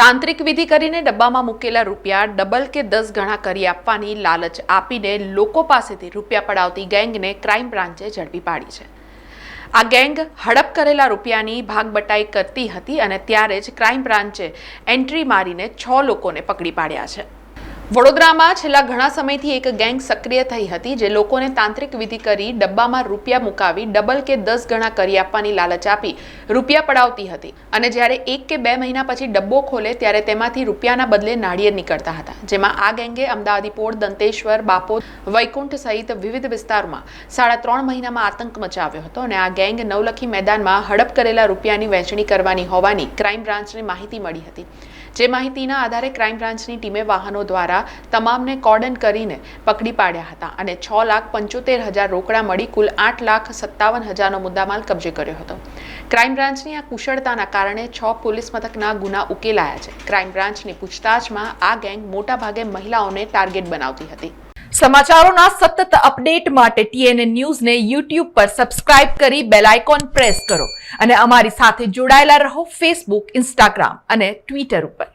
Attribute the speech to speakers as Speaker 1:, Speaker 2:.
Speaker 1: તાંત્રિક વિધિ કરીને ડબ્બામાં મૂકેલા રૂપિયા ડબલ કે દસ ગણા કરી આપવાની લાલચ આપીને લોકો પાસેથી રૂપિયા પડાવતી ગેંગને ક્રાઇમ બ્રાન્ચે ઝડપી પાડી છે. આ ગેંગ હડપ કરેલા રૂપિયાની ભાગબટાઈ કરતી હતી અને ત્યારે જ ક્રાઇમ બ્રાન્ચે એન્ટ્રી મારીને છ લોકોને પકડી પાડ્યા છે. વડોદરામાં છેલ્લા ઘણા સમયથી એક ગેંગ સક્રિય થઈ હતી જે લોકોને તાંત્રિક વિધિ કરી ડબ્બામાં રૂપિયા મુકાવી ડબલ કે દસ ગણા કરી આપવાની લાલચ આપી રૂપિયા પડાવતી હતી. અને જ્યારે એક કે બે મહિના પછી ડબ્બો ખોલે ત્યારે તેમાંથી રૂપિયાના બદલે નાળિયેર નીકળતા હતા. જેમાં આ ગેંગે અમદાવાદી પોળ, દંતેશ્વર, બાપોદ, વૈકુંઠ સહિત વિવિધ વિસ્તારોમાં સાડા ત્રણ મહિનામાં આતંક મચાવ્યો હતો અને આ ગેંગ નવલખી મેદાનમાં હડપ કરેલા રૂપિયાની વહેંચણી કરવાની હોવાની ક્રાઇમ બ્રાન્ચને માહિતી મળી હતી. જે માહિતીના આધારે ક્રાઇમ બ્રાન્ચની ટીમે વાહનો દ્વારા તમામને કોર્ડન કરીને પકડી પાડ્યા હતા અને છ લાખ પંચોતેર હજાર રોકડા મળી કુલ આઠ લાખ સત્તાવન હજારનો મુદ્દામાલ કબજે કર્યો હતો. ક્રાઇમ બ્રાન્ચની આ કુશળતાના કારણે છ પોલીસ મથકના ગુના ઉકેલાયા છે. ક્રાઇમ બ્રાન્ચની પૂછતાછમાં આ ગેંગ મોટાભાગે મહિલાઓને ટાર્ગેટ બનાવતી હતી.
Speaker 2: સમાચારોના સતત અપડેટ માટે ટીએનએ ન્યૂઝને યુટ્યુબ પર સબસ્ક્રાઇબ કરી બેલ આઇકોન પ્રેસ કરો અને અમારી સાથે જોડાયેલા રહો ફેસબુક, ઇન્સ્ટાગ્રામ અને ટ્વિટર ઉપર.